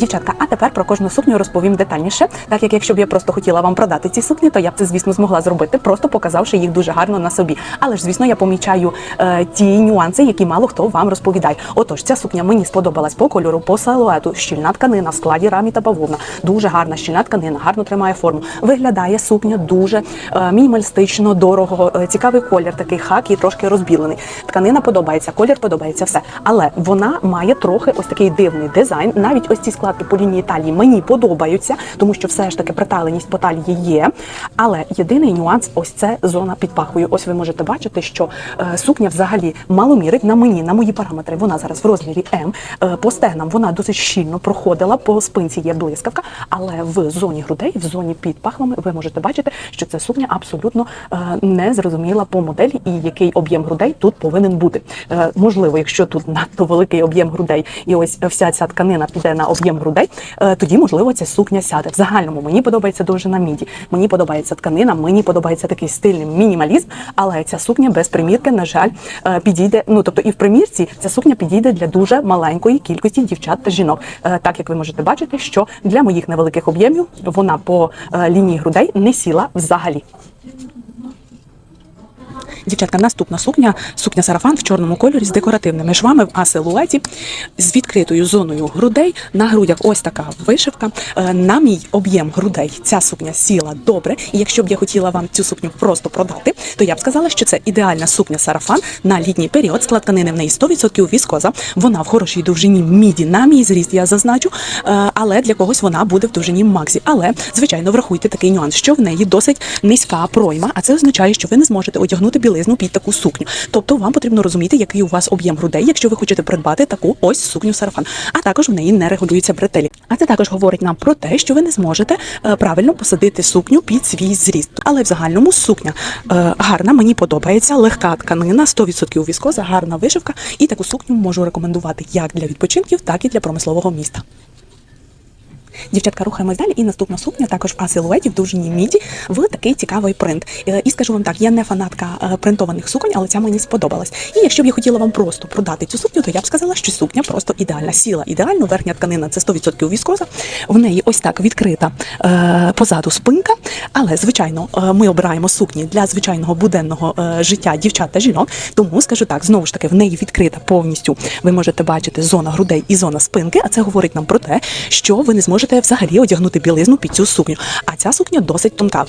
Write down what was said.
Дівчатка, а тепер про кожну сукню розповім детальніше. Так як якщо б я просто хотіла вам продати ці сукні, то я б це, звісно, змогла зробити, просто показавши їх дуже гарно на собі. Але ж, звісно, я помічаю е, ті нюанси, які мало хто вам розповідає. Отож, ця сукня мені сподобалась по кольору, по силуету, щільна тканина в складі рамі та бавовна. Дуже гарна щільна тканина, гарно тримає форму. Виглядає сукня дуже е, мінімалістично, дорого, е, цікавий колір, такий хак і трошки розбілений. Тканина подобається, колір подобається, все. Але вона має трохи ось такий дивний дизайн. Навіть ось ці складки по лінії талії мені подобаються, тому що все ж таки приталеність по талії є. Але єдиний нюанс ось це зона під пахвою. Ось ви можете бачити, що е, сукня взагалі мало мірить на мені, на мої параметри. Вона зараз в розмірі М. Е, по стегнам вона досить щільно проходила, по спинці є блискавка, але в зоні грудей, в зоні під пахвами, ви можете бачити, що ця сукня абсолютно е, не зрозуміла по моделі і який об'єм грудей тут повинен бути. Можливо, якщо тут надто великий об'єм грудей, і ось вся ця тканина піде на об'єм грудей, е, тоді можливо ця сукня сяде. В загальному мені подобається довжина міді, мені подобається тканина, мені подобається такий стильний мінімалізм, але ця сукня без примірки, на жаль, е, підійде. Ну тобто, і в примірці ця сукня підійде для дуже маленької кількості дівчат та жінок. Е, Так як ви можете бачити, що для моїх невеликих об'ємів вона по лінії грудей не сіла взагалі. Дівчатка, наступна сукня, сукня сарафан в чорному кольорі з декоративними швами в А-силуеті, з відкритою зоною грудей. На грудях ось така вишивка. Е, На мій об'єм грудей ця сукня сіла добре. І якщо б я хотіла вам цю сукню просто продати, то я б сказала, що це ідеальна сукня сарафан на літній період. Склад тканини в неї 100% віскоза. Вона в хорошій довжині міді на мій зріст, я зазначу. Е, Але для когось вона буде в довжині максі. Але звичайно, врахуйте такий нюанс, що в неї досить низька пройма, а це означає, що ви не зможете одягнути білизну під таку сукню. Тобто вам потрібно розуміти, який у вас об'єм грудей, якщо ви хочете придбати таку ось сукню сарафан. А також в неї не регулюються бретелі. А це також говорить нам про те, що ви не зможете е, правильно посадити сукню під свій зріст. Але в загальному сукня е, гарна, мені подобається, легка тканина, 100% віскоза, гарна вишивка. І таку сукню можу рекомендувати як для відпочинків, так і для промислового міста. Дівчатка, рухаємось далі. І наступна сукня також в А-силуеті в довжині міді в такий цікавий принт. Е, І скажу вам так, я не фанатка е, принтованих суконь, але ця мені сподобалась. І якщо б я хотіла вам просто продати цю сукню, то я б сказала, що сукня просто ідеальна. Сіла ідеально, верхня тканина це 100% віскоза. В неї ось так відкрита е, позаду спинка. Але звичайно, ми обираємо сукні для звичайного буденного життя дівчат та жінок. Тому скажу так, знову ж таки, в неї відкрита повністю. Ви можете бачити зона грудей і зона спинки. А це говорить нам про те, що ви не зможете взагалі одягнути білизну під цю сукню. А ця сукня досить тонка.